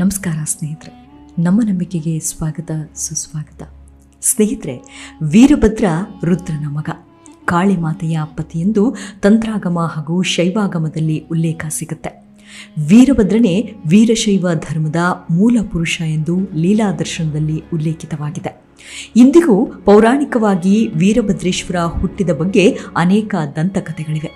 ನಮಸ್ಕಾರ ಸ್ನೇಹಿತರೆ, ನಮ್ಮ ನಂಬಿಕೆಗೆ ಸ್ವಾಗತ, ಸುಸ್ವಾಗತ. ಸ್ನೇಹಿತರೆ, ವೀರಭದ್ರ ರುದ್ರನ ಮಗ ಕಾಳಿ ಮಾತೆಯ ಪತಿಯೆಂದು ತಂತ್ರಾಗಮ ಹಾಗೂ ಶೈವಾಗಮದಲ್ಲಿ ಉಲ್ಲೇಖ ಸಿಗುತ್ತೆ. ವೀರಭದ್ರನೇ ವೀರಶೈವ ಧರ್ಮದ ಮೂಲ ಪುರುಷ ಎಂದು ಲೀಲಾ ದರ್ಶನದಲ್ಲಿ ಉಲ್ಲೇಖಿತವಾಗಿದೆ. ಇಂದಿಗೂ ಪೌರಾಣಿಕವಾಗಿ ವೀರಭದ್ರೇಶ್ವರ ಹುಟ್ಟಿದ ಬಗ್ಗೆ ಅನೇಕ ದಂತಕಥೆಗಳಿವೆ.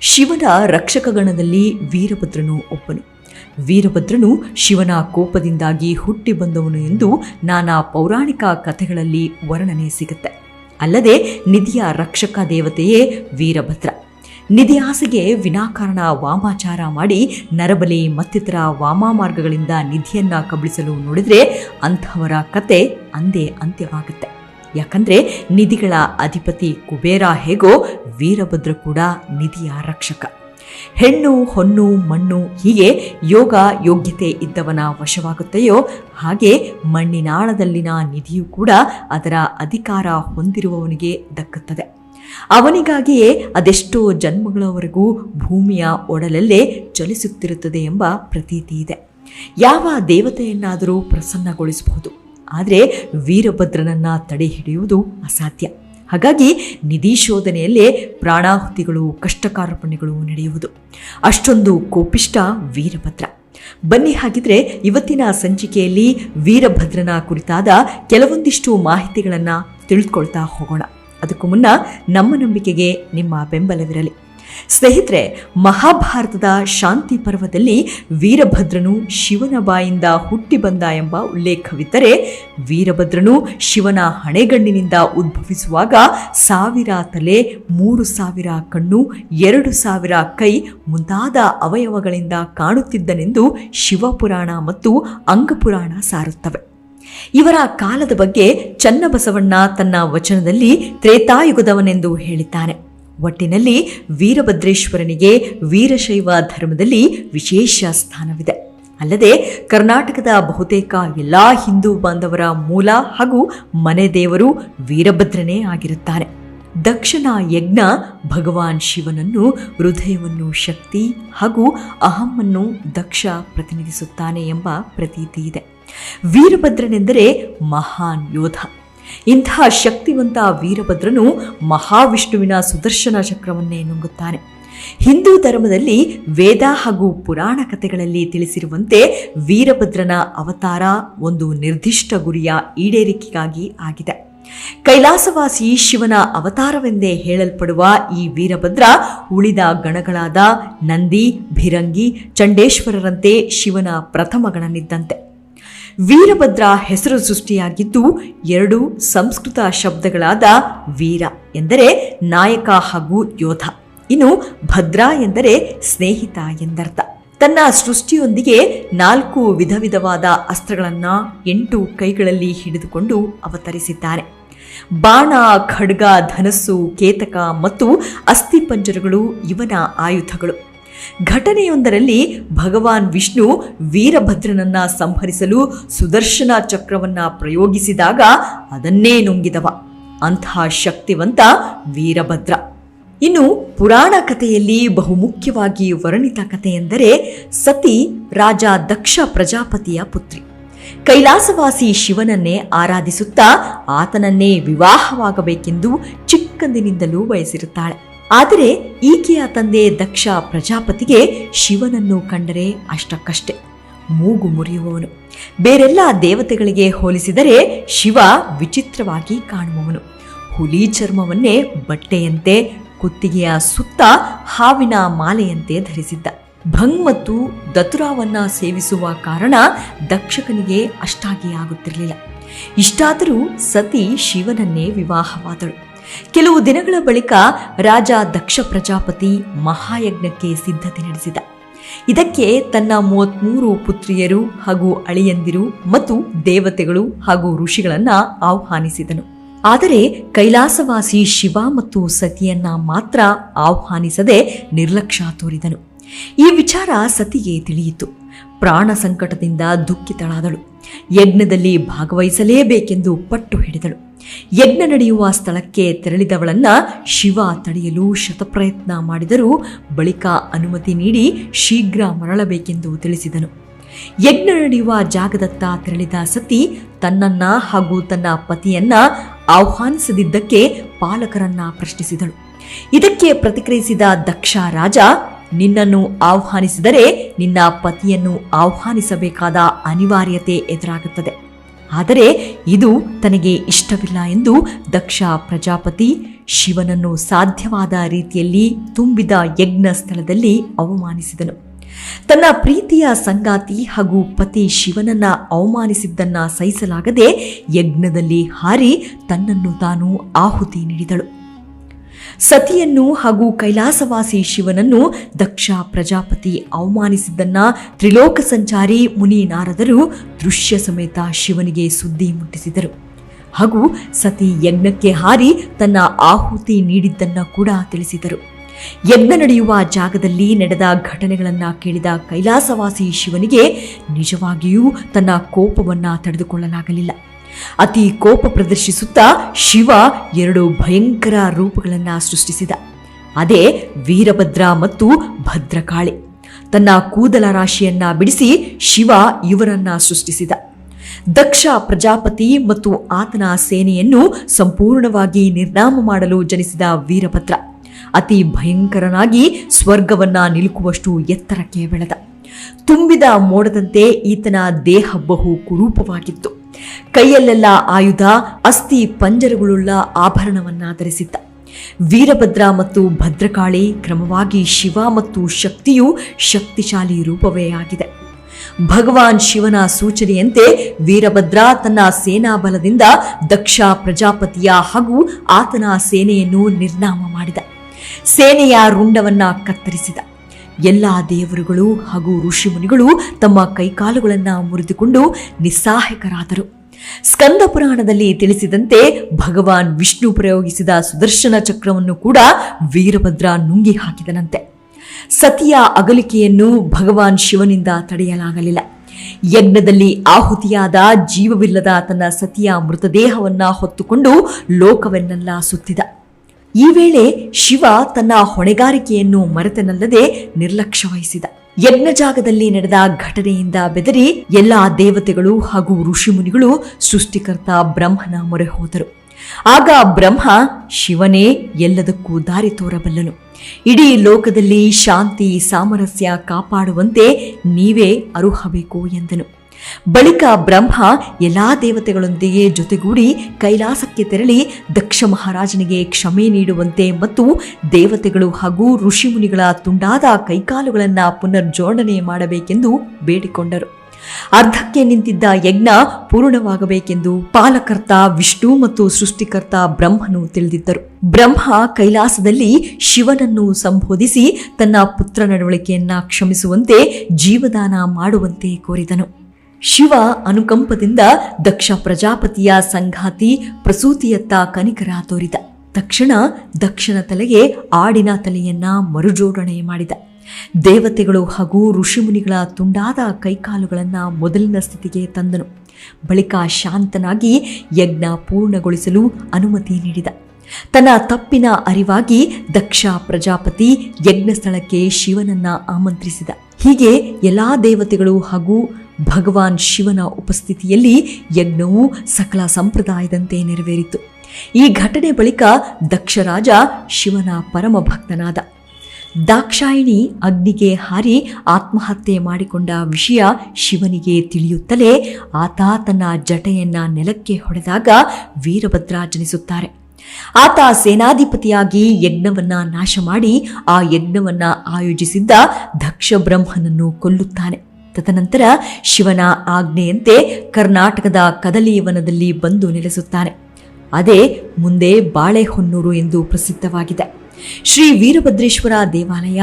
ಶಿವನ ರಕ್ಷಕಗಣದಲ್ಲಿ ವೀರಭದ್ರನು ಒಬ್ಬನು. ವೀರಭದ್ರನು ಶಿವನ ಕೋಪದಿಂದಾಗಿ ಹುಟ್ಟಿ ಬಂದವನು ಎಂದು ನಾನಾ ಪೌರಾಣಿಕ ಕಥೆಗಳಲ್ಲಿ ವರ್ಣನೆ ಸಿಗುತ್ತೆ. ಅಲ್ಲದೆ ನಿಧಿಯ ರಕ್ಷಕ ದೇವತೆಯೇ ವೀರಭದ್ರ. ನಿಧಿ ಆಸೆಗೆ ವಿನಾಕಾರಣ ವಾಮಾಚಾರ ಮಾಡಿ ನರಬಲಿ ಮತ್ತಿತರ ವಾಮ ಮಾರ್ಗಗಳಿಂದ ನಿಧಿಯನ್ನ ಕಬಳಿಸಲು ನೋಡಿದ್ರೆ ಅಂಥವರ ಕತೆ ಅಂದೇ ಅಂತ್ಯವಾಗುತ್ತೆ. ಯಾಕಂದ್ರೆ ನಿಧಿಗಳ ಅಧಿಪತಿ ಕುಬೇರ ಹೇಗೋ ವೀರಭದ್ರ ಕೂಡ ನಿಧಿಯ ರಕ್ಷಕ. ಹೆಣ್ಣು, ಹೊನ್ನು, ಮಣ್ಣು ಹೀಗೆ ಯೋಗ ಯೋಗ್ಯತೆ ಇದ್ದವನ ವಶವಾಗುತ್ತೆಯೋ ಹಾಗೆ ಮಣ್ಣಿನಾಳದಲ್ಲಿನ ನಿಧಿಯು ಕೂಡ ಅದರ ಅಧಿಕಾರ ಹೊಂದಿರುವವನಿಗೆ ದಕ್ಕುತ್ತದೆ. ಅವನಿಗಾಗಿಯೇ ಅದೆಷ್ಟೋ ಜನ್ಮಗಳವರೆಗೂ ಭೂಮಿಯ ಒಡಲಲ್ಲೇ ಚಲಿಸುತ್ತಿರುತ್ತದೆ ಎಂಬ ಪ್ರತೀತಿ ಇದೆ. ಯಾವ ದೇವತೆಯನ್ನಾದರೂ ಪ್ರಸನ್ನಗೊಳಿಸಬಹುದು. ಆದರೆ ವೀರಭದ್ರನನ್ನ ತಡೆ ಹಿಡಿಯುವುದು ಅಸಾಧ್ಯ. ಹಾಗಾಗಿ ನಿಧಿ ಶೋಧನೆಯಲ್ಲೇ ಪ್ರಾಣಾಹುತಿಗಳು, ಕಷ್ಟಕಾರ್ಪಣ್ಯಗಳು ನಡೆಯುವುದು. ಅಷ್ಟೊಂದು ಕೋಪಿಷ್ಟ ವೀರಭದ್ರ. ಬನ್ನಿ ಹಾಗಿದ್ರೆ ಇವತ್ತಿನ ಸಂಚಿಕೆಯಲ್ಲಿ ವೀರಭದ್ರನ ಕುರಿತಾದ ಕೆಲವೊಂದಿಷ್ಟು ಮಾಹಿತಿಗಳನ್ನು ತಿಳಿದುಕೊಳ್ತಾ ಹೋಗೋಣ. ಅದಕ್ಕೂ ಮುನ್ನ ನಮ್ಮ ನಂಬಿಕೆಗೆ ನಿಮ್ಮ ಬೆಂಬಲವಿರಲಿ. ಸ್ನೇಹಿತರೆ, ಮಹಾಭಾರತದ ಶಾಂತಿ ಪರ್ವದಲ್ಲಿ ವೀರಭದ್ರನು ಶಿವನ ಬಾಯಿಂದ ಹುಟ್ಟಿ ಬಂದ ಎಂಬ ಉಲ್ಲೇಖವಿದ್ದರೆ, ವೀರಭದ್ರನು ಶಿವನ ಹಣೆಗಣ್ಣಿನಿಂದ ಉದ್ಭವಿಸುವಾಗ ಸಾವಿರ ತಲೆ, ಮೂರು ಸಾವಿರ ಕಣ್ಣು, ಎರಡು ಸಾವಿರ ಕೈ ಮುಂತಾದ ಅವಯವಗಳಿಂದ ಕಾಣುತ್ತಿದ್ದನೆಂದು ಶಿವಪುರಾಣ ಮತ್ತು ಅಂಗಪುರಾಣ ಸಾರುತ್ತವೆ. ಇವರ ಕಾಲದ ಬಗ್ಗೆ ಚನ್ನಬಸವಣ್ಣ ತನ್ನ ವಚನದಲ್ಲಿ ತ್ರೇತಾಯುಗದವನೆಂದು ಹೇಳಿದ್ದಾನೆ. ಒಟ್ಟಿನಲ್ಲಿ ವೀರಭದ್ರೇಶ್ವರನಿಗೆ ವೀರಶೈವ ಧರ್ಮದಲ್ಲಿ ವಿಶೇಷ ಸ್ಥಾನವಿದೆ. ಅಲ್ಲದೆ ಕರ್ನಾಟಕದ ಬಹುತೇಕ ಎಲ್ಲ ಹಿಂದೂ ಬಾಂಧವರ ಮೂಲ ಹಾಗೂ ಮನೆ ದೇವರು ವೀರಭದ್ರನೇ ಆಗಿರುತ್ತಾನೆ ದಕ್ಷಿಣ ಯಜ್ಞ ಭಗವಾನ್ ಶಿವನನ್ನು ಹೃದಯವನ್ನು ಶಕ್ತಿ ಹಾಗೂ ಅಹಮ್ಮನ್ನು ದಕ್ಷ ಪ್ರತಿನಿಧಿಸುತ್ತಾನೆ ಎಂಬ ಪ್ರತೀತಿ ಇದೆ. ವೀರಭದ್ರನೆಂದರೆ ಮಹಾನ್ ಯೋಧ. ಇಂತಹ ಶಕ್ತಿವಂತ ವೀರಭದ್ರನು ಮಹಾವಿಷ್ಣುವಿನ ಸುದರ್ಶನ ಚಕ್ರವನ್ನೇ ನುಂಗುತ್ತಾನೆ. ಹಿಂದೂ ಧರ್ಮದಲ್ಲಿ ವೇದ ಹಾಗೂ ಪುರಾಣ ಕಥೆಗಳಲ್ಲಿ ತಿಳಿಸಿರುವಂತೆ ವೀರಭದ್ರನ ಅವತಾರ ಒಂದು ನಿರ್ದಿಷ್ಟ ಗುರಿಯ ಈಡೇರಿಕೆಗಾಗಿ ಆಗಿದೆ. ಕೈಲಾಸವಾಸಿ ಶಿವನ ಅವತಾರವೆಂದೇ ಹೇಳಲ್ಪಡುವ ಈ ವೀರಭದ್ರ ಉಳಿದ ಗಣಗಳಾದ ನಂದಿ, ಭಿರಂಗಿ, ಚಂಡೇಶ್ವರರಂತೆ ಶಿವನ ಪ್ರಥಮ ಗಣನಿದ್ದಂತೆ. ವೀರಭದ್ರ ಹೆಸರು ಸೃಷ್ಟಿಯಾಗಿದ್ದು ಎರಡು ಸಂಸ್ಕೃತ ಶಬ್ದಗಳಾದ ವೀರ ಎಂದರೆ ನಾಯಕ ಹಾಗೂ ಯೋಧ. ಇನ್ನು ಭದ್ರ ಎಂದರೆ ಸ್ನೇಹಿತ ಎಂದರ್ಥ. ತನ್ನ ಸೃಷ್ಟಿಯೊಂದಿಗೆ ನಾಲ್ಕು ವಿಧ ವಿಧವಾದ ಅಸ್ತ್ರಗಳನ್ನ ಎಂಟು ಕೈಗಳಲ್ಲಿ ಹಿಡಿದುಕೊಂಡು ಅವತರಿಸಿದ್ದಾನೆ ಬಾಣ, ಖಡ್ಗ, ಧನಸ್ಸು, ಕೇತಕ ಮತ್ತು ಅಸ್ಥಿಪಂಜರಗಳು ಇವನ ಆಯುಧಗಳು. ಘಟನೆಯೊಂದರಲ್ಲಿ ಭಗವಾನ್ ವಿಷ್ಣು ವೀರಭದ್ರನನ್ನ ಸಂಹರಿಸಲು ಸುದರ್ಶನ ಚಕ್ರವನ್ನ ಪ್ರಯೋಗಿಸಿದಾಗ ಅದನ್ನೇ ನುಂಗಿದವ. ಅಂತಹ ಶಕ್ತಿವಂತ ವೀರಭದ್ರ. ಇನ್ನು ಪುರಾಣ ಕಥೆಯಲ್ಲಿ ಬಹುಮುಖ್ಯವಾಗಿ ವರ್ಣಿತ ಕಥೆ ಎಂದರೆ ಸತಿ ರಾಜ ದಕ್ಷ ಪ್ರಜಾಪತಿಯ ಪುತ್ರಿ. ಕೈಲಾಸವಾಸಿ ಶಿವನನ್ನೇ ಆರಾಧಿಸುತ್ತಾ ಆತನನ್ನೇ ವಿವಾಹವಾಗಬೇಕೆಂದು ಚಿಕ್ಕಂದಿನಿಂದಲೂ ಬಯಸಿರುತ್ತಾಳೆ. ಆದರೆ ಈಕೆಯ ತಂದೆ ದಕ್ಷ ಪ್ರಜಾಪತಿಗೆ ಶಿವನನ್ನು ಕಂಡರೆ ಅಷ್ಟಕ್ಕಷ್ಟೇ. ಮೂಗು ಮುರಿಯುವವನು. ಬೇರೆಲ್ಲ ದೇವತೆಗಳಿಗೆ ಹೋಲಿಸಿದರೆ ಶಿವ ವಿಚಿತ್ರವಾಗಿ ಕಾಣುವವನು. ಹುಲಿ ಚರ್ಮವನ್ನೇ ಬಟ್ಟೆಯಂತೆ, ಕುತ್ತಿಗೆಯ ಸುತ್ತ ಹಾವಿನ ಮಾಲೆಯಂತೆ ಧರಿಸಿದ್ದ. ಭಂಗ್ ಮತ್ತು ದತುರಾವನ್ನ ಸೇವಿಸುವ ಕಾರಣ ದಕ್ಷಕನಿಗೆ ಅಷ್ಟಾಗಿ ಆಗುತ್ತಿರಲಿಲ್ಲ. ಇಷ್ಟಾದರೂ ಸತಿ ಶಿವನನ್ನೇ ವಿವಾಹವಾದಳು. ಕೆಲವು ದಿನಗಳ ಬಳಿಕ ರಾಜ ದಕ್ಷ ಪ್ರಜಾಪತಿ ಮಹಾಯಜ್ಞಕ್ಕೆ ಸಿದ್ಧತೆ ನಡೆಸಿದ. ಇದಕ್ಕೆ ತನ್ನ ಮೂವತ್ಮೂರು ಪುತ್ರಿಯರು ಹಾಗೂ ಅಳಿಯಂದಿರು ಮತ್ತು ದೇವತೆಗಳು ಹಾಗೂ ಋಷಿಗಳನ್ನ ಆಹ್ವಾನಿಸಿದನು. ಆದರೆ ಕೈಲಾಸವಾಸಿ ಶಿವ ಮತ್ತು ಸತಿಯನ್ನ ಮಾತ್ರ ಆಹ್ವಾನಿಸದೆ ನಿರ್ಲಕ್ಷ್ಯ ತೋರಿದನು. ಈ ವಿಚಾರ ಸತಿಗೆ ತಿಳಿಯಿತು. ಪ್ರಾಣ ಸಂಕಟದಿಂದ ದುಃಖಿತಳಾದಳು. ಯಜ್ಞದಲ್ಲಿ ಭಾಗವಹಿಸಲೇಬೇಕೆಂದು ಪಟ್ಟು ಹಿಡಿದಳು. ಯಜ್ಞ ನಡೆಯುವ ಸ್ಥಳಕ್ಕೆ ತೆರಳಿದವಳನ್ನ ಶಿವ ತಡೆಯಲು ಶತಪ್ರಯತ್ನ ಮಾಡಿದರೂ ಬಳಿಕ ಅನುಮತಿ ನೀಡಿ ಶೀಘ್ರ ಮರಳಬೇಕೆಂದು ತಿಳಿಸಿದನು. ಯಜ್ಞ ನಡೆಯುವ ಜಾಗದತ್ತ ತೆರಳಿದ ಸತಿ ತನ್ನನ್ನ ಹಾಗೂ ತನ್ನ ಪತಿಯನ್ನ ಆಹ್ವಾನಿಸದಿದ್ದಕ್ಕೆ ಪಾಲಕರನ್ನ ಪ್ರಶ್ನಿಸಿದಳು. ಇದಕ್ಕೆ ಪ್ರತಿಕ್ರಿಯಿಸಿದ ದಕ್ಷ ರಾಜ ನಿನ್ನನ್ನು ಆಹ್ವಾನಿಸಿದರೆ ನಿನ್ನ ಪತಿಯನ್ನು ಆಹ್ವಾನಿಸಬೇಕಾದ ಅನಿವಾರ್ಯತೆ ಎದುರಾಗುತ್ತದೆ. ಆದರೆ ಇದು ತನಗೆ ಇಷ್ಟವಿಲ್ಲ ಎಂದು ದಕ್ಷ ಪ್ರಜಾಪತಿ ಶಿವನನ್ನು ಸಾಧ್ಯವಾದ ರೀತಿಯಲ್ಲಿ ತುಂಬಿದ ಯಜ್ಞ ಸ್ಥಳದಲ್ಲಿ ಅವಮಾನಿಸಿದನು. ತನ್ನ ಪ್ರೀತಿಯ ಸಂಗಾತಿ ಹಾಗೂ ಪತಿ ಶಿವನನ್ನ ಅವಮಾನಿಸಿದ್ದನ್ನ ಸಹಿಸಲಾಗದೆ ಯಜ್ಞದಲ್ಲಿ ಹಾರಿ ತನ್ನನ್ನು ತಾನು ಆಹುತಿ ನೀಡಿದಳು. ಸತಿಯನ್ನು ಹಾಗೂ ಕೈಲಾಸವಾಸಿ ಶಿವನನ್ನು ದಕ್ಷ ಪ್ರಜಾಪತಿ ಅವಮಾನಿಸಿದ್ದನ್ನ ತ್ರಿಲೋಕ ಸಂಚಾರಿ ಮುನಿ ನಾರದರು ದೃಶ್ಯ ಸಮೇತ ಶಿವನಿಗೆ ಸುದ್ದಿ ಮುಟ್ಟಿಸಿದರು. ಹಾಗೂ ಸತಿ ಯಜ್ಞಕ್ಕೆ ಹಾರಿ ತನ್ನ ಆಹುತಿ ನೀಡಿದ್ದನ್ನ ಕೂಡ ತಿಳಿಸಿದರು. ಯಜ್ಞ ನಡೆಯುವ ಜಾಗದಲ್ಲಿ ನಡೆದ ಘಟನೆಗಳನ್ನ ಕೇಳಿದ ಕೈಲಾಸವಾಸಿ ಶಿವನಿಗೆ ನಿಜವಾಗಿಯೂ ತನ್ನ ಕೋಪವನ್ನು ತಡೆದುಕೊಳ್ಳಲಾಗಲಿಲ್ಲ. ಅತಿ ಕೋಪ ಪ್ರದರ್ಶಿಸುತ್ತಾ ಶಿವ ಎರಡು ಭಯಂಕರ ರೂಪಗಳನ್ನ ಸೃಷ್ಟಿಸಿದ. ಅದೇ ವೀರಭದ್ರ ಮತ್ತು ಭದ್ರಕಾಳಿ. ತನ್ನ ಕೂದಲ ರಾಶಿಯನ್ನ ಬಿಡಿಸಿ ಶಿವ ಇವರನ್ನ ಸೃಷ್ಟಿಸಿದ. ದಕ್ಷ ಪ್ರಜಾಪತಿ ಮತ್ತು ಆತನ ಸೇನೆಯನ್ನು ಸಂಪೂರ್ಣವಾಗಿ ನಿರ್ನಾಮ ಮಾಡಲು ಜನಿಸಿದ ವೀರಭದ್ರ. ಅತಿ ಭಯಂಕರನಾಗಿ ಸ್ವರ್ಗವನ್ನ ನಿಲುಕುವಷ್ಟು ಎತ್ತರಕ್ಕೆ ಬೆಳೆದ. ತುಂಬಿದ ಮೋಡದಂತೆ ಈತನ ದೇಹ ಬಹು ಕುರೂಪವಾಗಿತ್ತು ಕೈಯಲ್ಲೆಲ್ಲ ಆಯುಧ, ಅಸ್ಥಿ, ಪಂಜರಗಳುಳ್ಳ ಆಭರಣವನ್ನ ಧರಿಸಿದ್ದ ವೀರಭದ್ರ ಮತ್ತು ಭದ್ರಕಾಳಿ ಕ್ರಮವಾಗಿ ಶಿವ ಮತ್ತು ಶಕ್ತಿಯು ಶಕ್ತಿಶಾಲಿ ರೂಪವೇ ಆಗಿದೆ. ಭಗವಾನ್ ಶಿವನ ಸೂಚನೆಯಂತೆ ವೀರಭದ್ರ ತನ್ನ ಸೇನಾ ಬಲದಿಂದ ದಕ್ಷ ಪ್ರಜಾಪತಿಯ ಹಾಗೂ ಆತನ ಸೇನೆಯನ್ನು ನಿರ್ನಾಮ ಮಾಡಿದ. ಸೇನೆಯ ರುಂಡವನ್ನ ಕತ್ತರಿಸಿದ. ಎಲ್ಲ ದೇವರುಗಳು ಹಾಗೂ ಋಷಿಮುನಿಗಳು ತಮ್ಮ ಕೈಕಾಲುಗಳನ್ನು ಮುರಿದುಕೊಂಡು ನಿಸ್ಸಾಹಕರಾದರು. ಸ್ಕಂದ ಪುರಾಣದಲ್ಲಿ ತಿಳಿಸಿದಂತೆ ಭಗವಾನ್ ವಿಷ್ಣು ಪ್ರಯೋಗಿಸಿದ ಸುದರ್ಶನ ಚಕ್ರವನ್ನು ಕೂಡ ವೀರಭದ್ರ ನುಂಗಿ ಹಾಕಿದನಂತೆ. ಸತಿಯ ಅಗಲಿಕೆಯನ್ನು ಭಗವಾನ್ ಶಿವನಿಂದ ತಡೆಯಲಾಗಲಿಲ್ಲ. ಯಜ್ಞದಲ್ಲಿ ಆಹುತಿಯಾದ ಜೀವವಿಲ್ಲದ ತನ್ನ ಸತಿಯ ಮೃತದೇಹವನ್ನ ಹೊತ್ತುಕೊಂಡು ಲೋಕವೆನ್ನೆಲ್ಲ ಸುತ್ತಿದ. ಈ ವೇಳೆ ಶಿವ ತನ್ನ ಹೊಣೆಗಾರಿಕೆಯನ್ನು ಮರೆತನಲ್ಲದೆ ನಿರ್ಲಕ್ಷ್ಯ ವಹಿಸಿದ ಯಜ್ಞ ಜಾಗದಲ್ಲಿ ನಡೆದ ಘಟನೆಯಿಂದ ಬೆದರಿ ಎಲ್ಲಾ ದೇವತೆಗಳು ಹಾಗೂ ಋಷಿಮುನಿಗಳು ಸೃಷ್ಟಿಕರ್ತ ಬ್ರಹ್ಮನ ಮೊರೆ ಹೋದರು. ಆಗ ಬ್ರಹ್ಮ ಶಿವನೇ ಎಲ್ಲದಕ್ಕೂ ದಾರಿ ತೋರಬಲ್ಲನು. ಇಡೀ ಲೋಕದಲ್ಲಿ ಶಾಂತಿ ಸಾಮರಸ್ಯ ಕಾಪಾಡುವಂತೆ ನೀವೇ ಅರುಹಬೇಕು ಎಂದನು. ಬಳಿಕ ಬ್ರಹ್ಮ ಎಲ್ಲಾ ದೇವತೆಗಳೊಂದಿಗೆ ಜೊತೆಗೂಡಿ ಕೈಲಾಸಕ್ಕೆ ತೆರಳಿ ದಕ್ಷ ಮಹಾರಾಜನಿಗೆ ಕ್ಷಮೆ ನೀಡುವಂತೆ ಮತ್ತು ದೇವತೆಗಳು ಹಾಗೂ ಋಷಿಮುನಿಗಳ ತುಂಡಾದ ಕೈಕಾಲುಗಳನ್ನು ಪುನರ್ಜೋಡಣೆ ಮಾಡಬೇಕೆಂದು ಬೇಡಿಕೊಂಡರು. ಅರ್ಧಕ್ಕೆ ನಿಂತಿದ್ದ ಯಜ್ಞ ಪೂರ್ಣವಾಗಬೇಕೆಂದು ಪಾಲಕರ್ತ ವಿಷ್ಣು ಮತ್ತು ಸೃಷ್ಟಿಕರ್ತ ಬ್ರಹ್ಮನು ತಿಳಿದಿದ್ದರು. ಬ್ರಹ್ಮ ಕೈಲಾಸದಲ್ಲಿ ಶಿವನನ್ನು ಸಂಬೋಧಿಸಿ ತನ್ನ ಪುತ್ರ ನಡವಳಿಕೆಯನ್ನ ಕ್ಷಮಿಸುವಂತೆ ಜೀವದಾನ ಮಾಡುವಂತೆ ಕೋರಿದನು. ಶಿವ ಅನುಕಂಪದಿಂದ ದಕ್ಷ ಪ್ರಜಾಪತಿಯ ಸಂಘಾತಿ ಪ್ರಸೂತಿಯತ್ತ ಕನಿಕರ ತೋರಿದ. ತಕ್ಷಣ ದಕ್ಷನ ತಲೆಗೆ ಆಡಿನ ತಲೆಯನ್ನ ಮರುಜೋಡಣೆ ಮಾಡಿದ. ದೇವತೆಗಳು ಹಾಗೂ ಋಷಿಮುನಿಗಳ ತುಂಡಾದ ಕೈಕಾಲುಗಳನ್ನು ಮೊದಲಿನ ಸ್ಥಿತಿಗೆ ತಂದನು. ಬಳಿಕ ಶಾಂತನಾಗಿ ಯಜ್ಞ ಪೂರ್ಣಗೊಳಿಸಲು ಅನುಮತಿ ನೀಡಿದ. ತನ್ನ ತಪ್ಪಿನ ಅರಿವಾಗಿ ದಕ್ಷ ಪ್ರಜಾಪತಿ ಯಜ್ಞ ಸ್ಥಳಕ್ಕೆ ಶಿವನನ್ನ ಆಮಂತ್ರಿಸಿದ. ಹೀಗೆ ಎಲ್ಲಾ ದೇವತೆಗಳು ಹಾಗೂ ಭಗವಾನ್ ಶಿವನ ಉಪಸ್ಥಿತಿಯಲ್ಲಿ ಯಜ್ಞವು ಸಕಲ ಸಂಪ್ರದಾಯದಂತೆ ನೆರವೇರಿತು. ಈ ಘಟನೆ ಬಳಿಕ ದಕ್ಷರಾಜ ಶಿವನ ಪರಮ ಭಕ್ತನಾದ. ದಾಕ್ಷಾಯಿಣಿ ಅಗ್ನಿಗೆ ಹಾರಿ ಆತ್ಮಹತ್ಯೆ ಮಾಡಿಕೊಂಡ ವಿಷಯ ಶಿವನಿಗೆ ತಿಳಿಯುತ್ತಲೇ ಆತ ತನ್ನ ಜಟೆಯನ್ನ ನೆಲಕ್ಕೆ ಹೊಡೆದಾಗ ವೀರಭದ್ರ ಜನಿಸುತ್ತಾರೆ ಆತ ಸೇನಾಧಿಪತಿಯಾಗಿ ಯಜ್ಞವನ್ನ ನಾಶ ಮಾಡಿ ಆ ಯಜ್ಞವನ್ನ ಆಯೋಜಿಸಿದ್ದ ದಕ್ಷ ಬ್ರಹ್ಮನನ್ನು ಕೊಲ್ಲುತ್ತಾನೆ. ತದನಂತರ ಶಿವನ ಆಜ್ಞೆಯಂತೆ ಕರ್ನಾಟಕದ ಕದಲಿಯವನದಲ್ಲಿ ಬಂದು ನೆಲೆಸುತ್ತಾನೆ. ಅದೇ ಮುಂದೆ ಬಾಳೆಹೊನ್ನೂರು ಎಂದು ಪ್ರಸಿದ್ಧವಾಗಿದೆ. ಶ್ರೀ ವೀರಭದ್ರೇಶ್ವರ ದೇವಾಲಯ,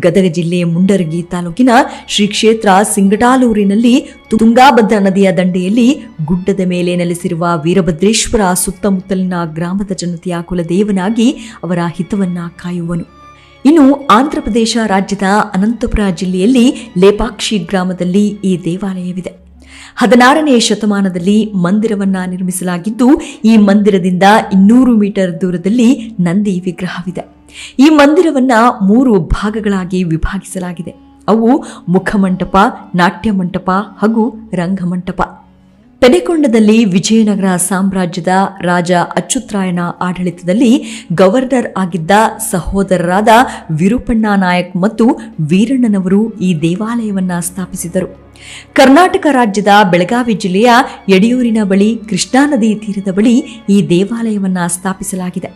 ಗದಗ ಜಿಲ್ಲೆ ಮುಂಡರಗಿ ತಾಲೂಕಿನ ಶ್ರೀ ಕ್ಷೇತ್ರ ಸಿಂಗಟಾಲೂರಿನಲ್ಲಿ ತುಂಗಾಭದ್ರಾ ನದಿಯ ದಂಡೆಯಲ್ಲಿ ಗುಡ್ಡದ ಮೇಲೆ ನೆಲೆಸಿರುವ ವೀರಭದ್ರೇಶ್ವರ ಸುತ್ತಮುತ್ತಲಿನ ಗ್ರಾಮದ ಜನತೆಯ ಕುಲದೇವನಾಗಿ ಅವರ ಹಿತವನ್ನ ಕಾಯುವನು. ಇನ್ನು ಆಂಧ್ರಪ್ರದೇಶ ರಾಜ್ಯದ ಅನಂತಪುರ ಜಿಲ್ಲೆಯಲ್ಲಿ ಲೇಪಾಕ್ಷಿ ಗ್ರಾಮದಲ್ಲಿ ಈ ದೇವಾಲಯವಿದೆ. ಹದಿನಾರನೇ ಶತಮಾನದಲ್ಲಿ ಮಂದಿರವನ್ನ ನಿರ್ಮಿಸಲಾಗಿದ್ದು, ಈ ಮಂದಿರದಿಂದ ಇನ್ನೂರು ಮೀಟರ್ ದೂರದಲ್ಲಿ ನಂದಿ ವಿಗ್ರಹವಿದೆ. ಈ ಮಂದಿರವನ್ನ ಮೂರು ಭಾಗಗಳಾಗಿ ವಿಭಾಗಿಸಲಾಗಿದೆ. ಅವು ಮುಖಮಂಟಪ, ನಾಟ್ಯ ಮಂಟಪ ಹಾಗೂ ರಂಗಮಂಟಪ. ಪೆನೆಕೊಂಡದಲ್ಲಿ ವಿಜಯನಗರ ಸಾಮ್ರಾಜ್ಯದ ರಾಜ ಅಚ್ಯುತ್ರಾಯನ ಆಡಳಿತದಲ್ಲಿ ಗವರ್ನರ್ ಆಗಿದ್ದ ಸಹೋದರರಾದ ವಿರೂಪಣ್ಣ ನಾಯಕ್ ಮತ್ತು ವೀರಣ್ಣನವರು ಈ ದೇವಾಲಯವನ್ನು ಸ್ಥಾಪಿಸಿದರು. ಕರ್ನಾಟಕ ರಾಜ್ಯದ ಬೆಳಗಾವಿ ಜಿಲ್ಲೆಯ ಯಡಿಯೂರಿನ ಬಳಿ, ಕೃಷ್ಣಾ ನದಿ ತೀರದ ಬಳಿ ಈ ದೇವಾಲಯವನ್ನು ಸ್ಥಾಪಿಸಲಾಗಿದೆ.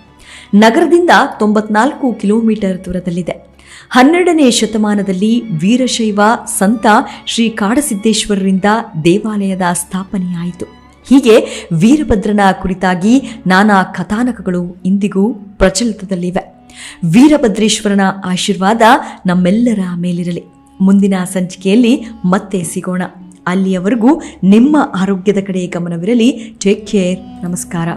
ನಗರದಿಂದ ತೊಂಬತ್ನಾಲ್ಕು ಕಿಲೋಮೀಟರ್ ದೂರದಲ್ಲಿದೆ. ಹನ್ನೆರಡನೇ ಶತಮಾನದಲ್ಲಿ ವೀರಶೈವ ಸಂತ ಶ್ರೀ ಕಾಡಸಿದ್ದೇಶ್ವರರಿಂದ ದೇವಾಲಯದ ಸ್ಥಾಪನೆಯಾಯಿತು. ಹೀಗೆ ವೀರಭದ್ರನ ಕುರಿತಾಗಿ ನಾನಾ ಕಥಾನಕಗಳು ಇಂದಿಗೂ ಪ್ರಚಲಿತದಲ್ಲಿವೆ. ವೀರಭದ್ರೇಶ್ವರನ ಆಶೀರ್ವಾದ ನಮ್ಮೆಲ್ಲರ ಮೇಲಿರಲಿ. ಮುಂದಿನ ಸಂಚಿಕೆಯಲ್ಲಿ ಮತ್ತೆ ಸಿಗೋಣ. ಅಲ್ಲಿಯವರೆಗೂ ನಿಮ್ಮ ಆರೋಗ್ಯದ ಕಡೆ ಗಮನವಿರಲಿ. ಟೇಕ್ ಕೇರ್ ನಮಸ್ಕಾರ.